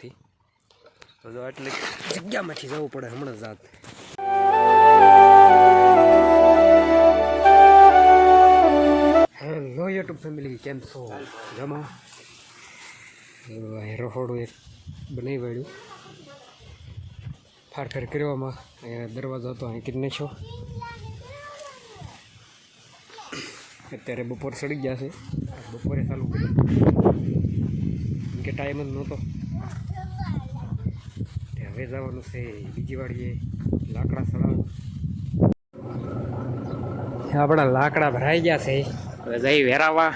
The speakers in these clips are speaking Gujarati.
થી તો એટલે જગ્યામાંથી જવું પડે હમણાં જાત હેલો યુટ્યુબ ફેમિલી, કેમ છો? જમા રહોડું એક બનાવી વાળ્યું. ફાર ફેર કરવામાં. અહીંયા દરવાજો હતો, અહીં કરી છો. અત્યારે બપોર સડી ગયા છે. બપોરે ચાલુ કર્યું. કે ટાઈમ જ નહોતો. હવે જવાનું છે બીજી વાળીએ લાકડા સડાવવા આપણા લાકડા ભરાઈ ગયા છે. હવે જઈ વેરાવા.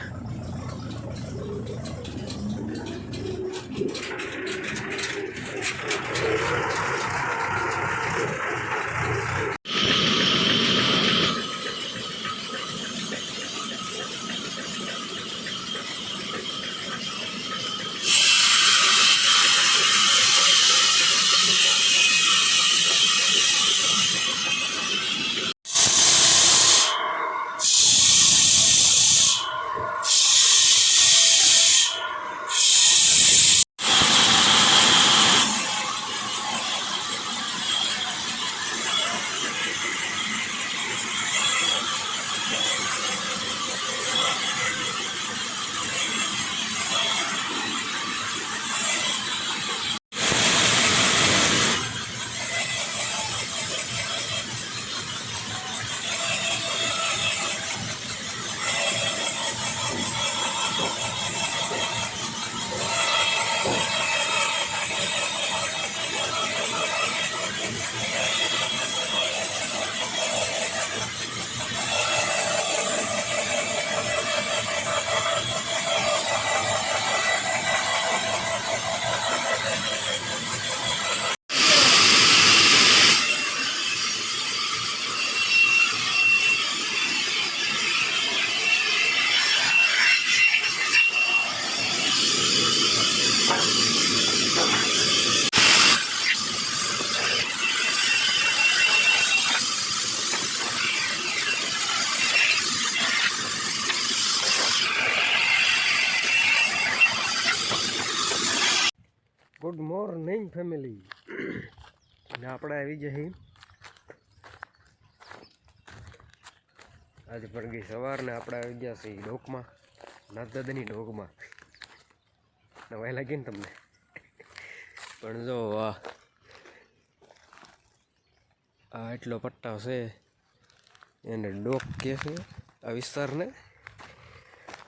ગુડ મોર્નિંગ ફેમિલી અને આપણે આવી જઈએ આજે પણ ગઈ સવારને આપણે આવી ગયા છીએ ડોકમાં નાદાદાની ડોકમાં. નવાઈ લાગી ને તમને? પણ જો આ આ એટલો પટ્ટા છે, એને ડોક કહે છે આ વિસ્તારને.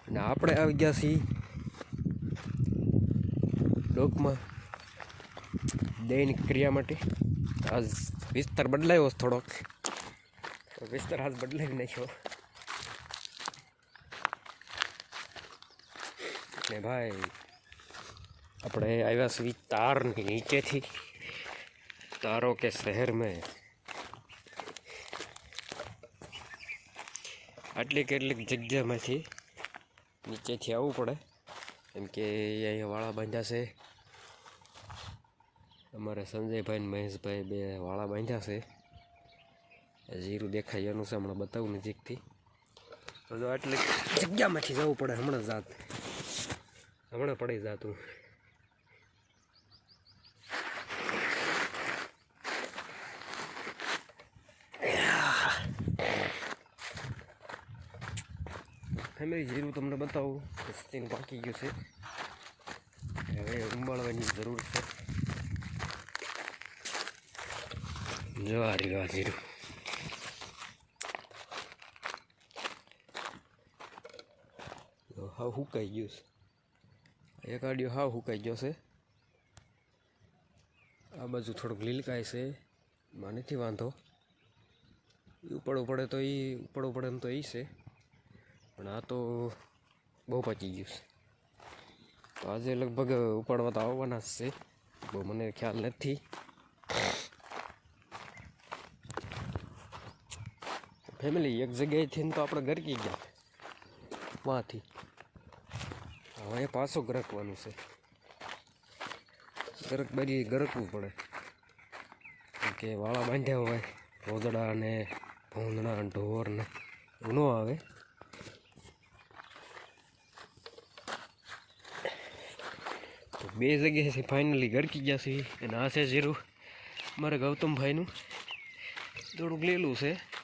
અને આપણે આવી ગયા છીએ ડોકમાં. દૈનિક ક્રિયા માટે આજ વિસ્તાર બદલાયો થોડોક. વિસ્તાર આજ બદલાવી નાખ્યો. ને ભાઈ, આપણે આવ્યા સુધી તાર નીચેથી. તારો કે શહેર મેં? આટલી કેટલીક જગ્યામાંથી નીચેથી આવવું પડે. કેમ કે અહીંયા વાળા બાંધ્યા છે. અમારે સંજયભાઈ ને મહેશભાઈ બે વાળા બાંધ્યા છે. જીરું દેખાય એનું છે, હમણાં બતાવું નજીકથી તો જો આટલી જગ્યામાંથી જવું પડે, હમણાં જાત. હમણાં પડી જાતું ફેમિલી જીરું તમને બતાવું પાકી ગયું છે. હવે ઉંબાળવાની જરૂર છે. જો આ રહ્યું જીરું હાવ હુકાઈ ગયું છે. એક આડિયો હાવ હુકાઈ ગયો છે. આ બાજુ થોડુંક લીલકાય છે. માં નથી વાંધો. ઉપડવું પડે તો એ ઉપડવું પડે એમ તો એ છે. પણ આ તો બહુ પચી ગયું છે. તો આજે લગભગ ઉપાડવા તો આવવાના જ છે. બહુ મને ખ્યાલ નથી. ફેમિલી એક જગ્યાએથી તો આપણે ગરકી ગયા. વાંથી હવે પાછો ગરકવાનું છે. ગરક બધી ગરકવું પડે. કે વાળા બાંધ્યા હોય, રોદડા ને ભૂંદણા ઢોર ને ન આવે. બે જગ્યાએથી ફાઇનલી ગરકી ગયા છે. અને આ છે જીરું મારે ગૌતમભાઈનું. થોડુંક લીલું છે.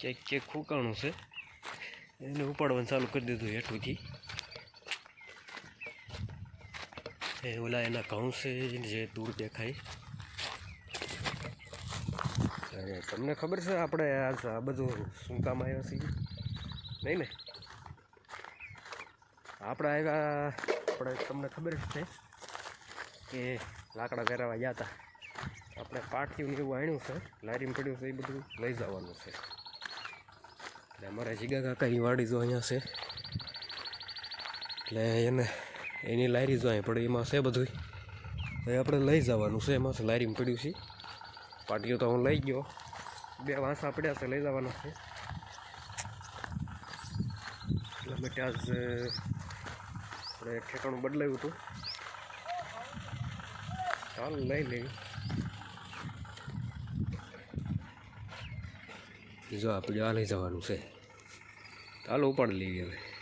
ક્યાંક ક્યાંક ફૂકાણું છે. એને ઉપાડવાનું ચાલુ કરી દીધું હેઠુંથી એ ઓલા એના ઘઉં છે જે દૂર દેખાય. તમને ખબર છે આપણે આ બધું શું કામ આવ્યા છીએ નહીં ને? આપણે આવ્યા, આપણે તમને ખબર છે કે લાકડા કરાવવા ગયા હતા. આપણે પાટિયું એવું આણ્યું છે, લારીમાં પડ્યું છે, એ બધું લઈ જવાનું છે. એટલે અમારા જીગા એ વાડી જો અહીંયા છે. એટલે એને, એની લારી જો અહીં પડે, એમાં છે બધું એ આપણે લઈ જવાનું છે, એમાં છે લારીમાં પડ્યું છે. પાટીઓ તો હું લઈ ગયો. બે વાંસા પડ્યા છે, લઈ જવાના છે. એટલા માટે આજ આપણે ઠેકાણું બદલાયું હતું. ચાલ, લઈ લેવી જો આપણે આ લઈ જવાનું છે. ચાલો ઉપાડી લઈએ હવે.